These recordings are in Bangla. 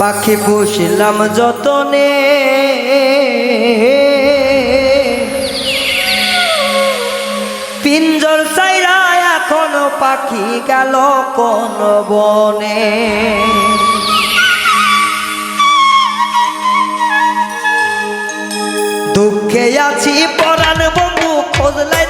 পাখি পুষলাম যতনে। পিঞ্জর সাইরা এখনও পাখি গেল কোন বনে। দুঃখে আছি পরাণ বন্ধু খোঁজলাই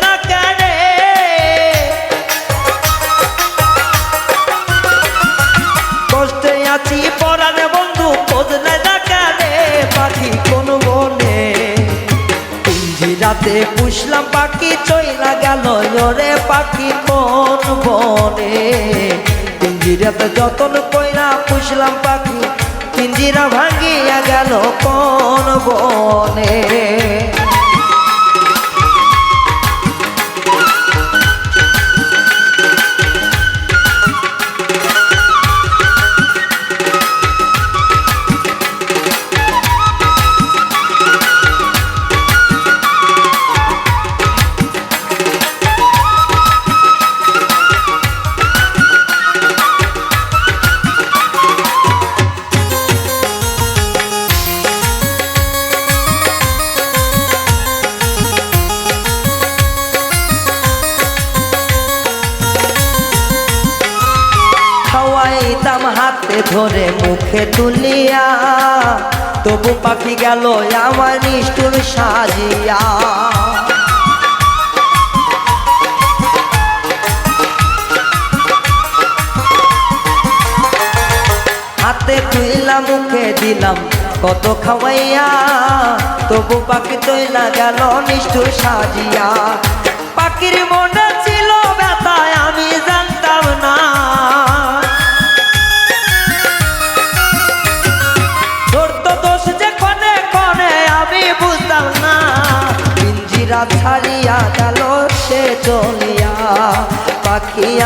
রাতে পুষলাম পাখি, চইলা গেল ওরে পাখি কোন বনে। পিঞ্জিরাতে যতন কইরা পুষলাম পাখি, পিঞ্জিরা ভাঙিয়া গেল কোন বনে। হাতে ধরে মুখে তুলিয়া, তবু পাখি গেল আমার নিষ্ঠুর সাজিয়া। হাতে তুইলা, মুখে দিলাম কত খাওয়াইয়া, তবু পাখি তৈলা গেল নিষ্ঠুর সাজিয়া। পাখির মনে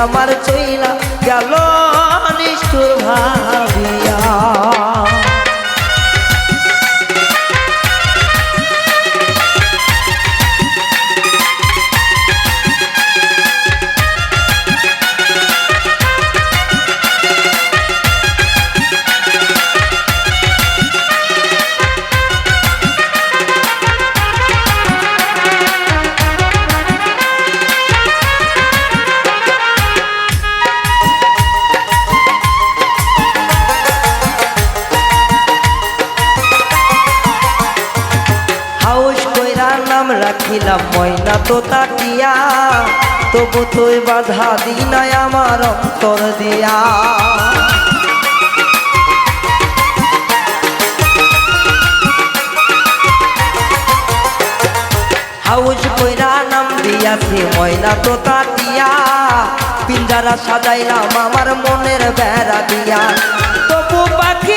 আমার চইলা গেল নিষ্ঠুর ভাবিয়া। রাখিলাম ময়না তো তাকিয়া, তবু তুই বাধা দিনাই আমার অন্তর দিয়া। হাউস কইরা নাম দিয়াছি, ময়না তো তাকিয়া, পিঞ্জারা সাজাইলাম আমার মনের বেড়া দিয়া। তবু পাখি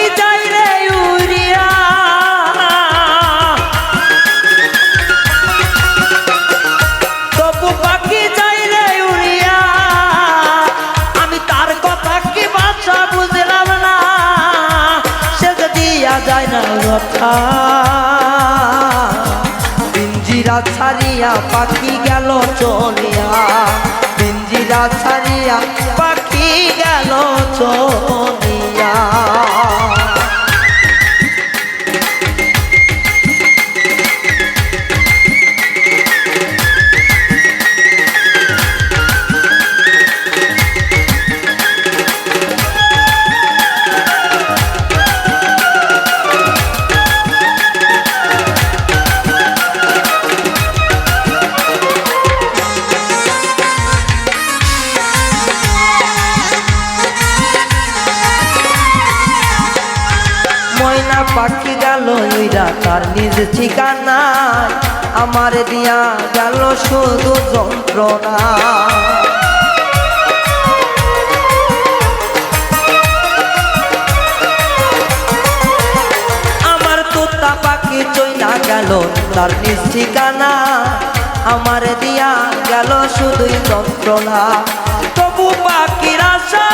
কথা পিঞ্জিরা ছাড়িয়া পাখি গেল চলিয়া তার নিজ ঠিকানা আমার দিয়া গেল শুধু যন্ত্রণা। আমার তোতা পাখি চইলা গেল, তার নিজ ঠিকানা আমার দিয়া গেল শুধুই যন্ত্রণা। তবু পাখির আশা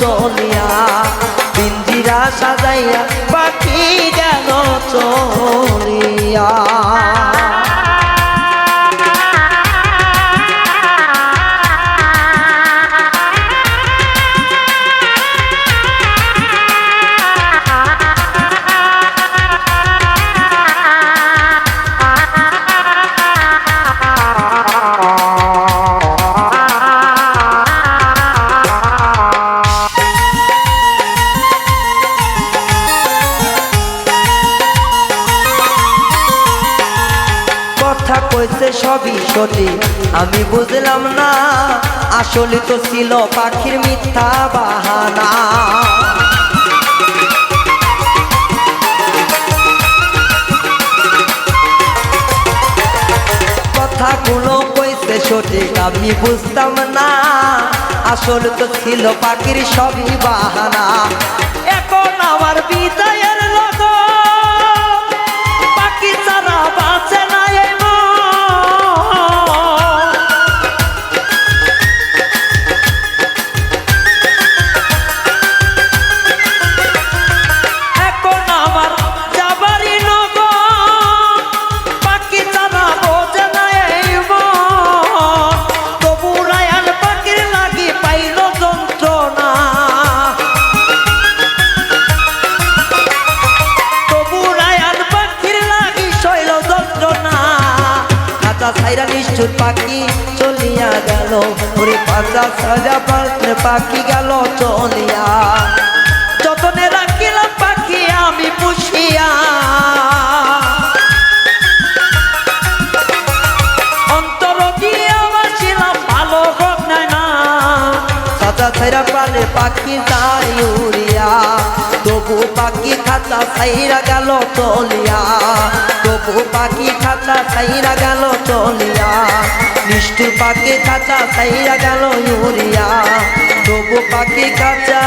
চলিয়া পিঞ্জিরা সাজাইয়া পাখি গেল চলিয়া। কইছে সবই সঠিক। আমি বুঝলাম না, আসলে তো ছিল পাখির মিথ্যা বাহানা। কথাগুলো কইছে সঠিক, আমি বুঝতাম না, আসলে তো ছিল পাখির সবই বাহানা। এখন আমার বিদায়ের নিষ্ঠুর পাখি চলিয়া গেল। ওরে পাঁচা সাজা পাখি গেল চলিয়া। যতনে রাখিলাম পাখি আমি পুষিয়া। সাজা ছাইরা পালে পাখি যাই উড়িয়া। তবু পাখি খাতা ছাইরা গেল চলিয়া তবু পাখি খাতা ছাইরা গেল চলিয়া নিষ্ঠুর পাখি খাতা ছাইরা গেল উড়িয়া তবু পাখি খাতা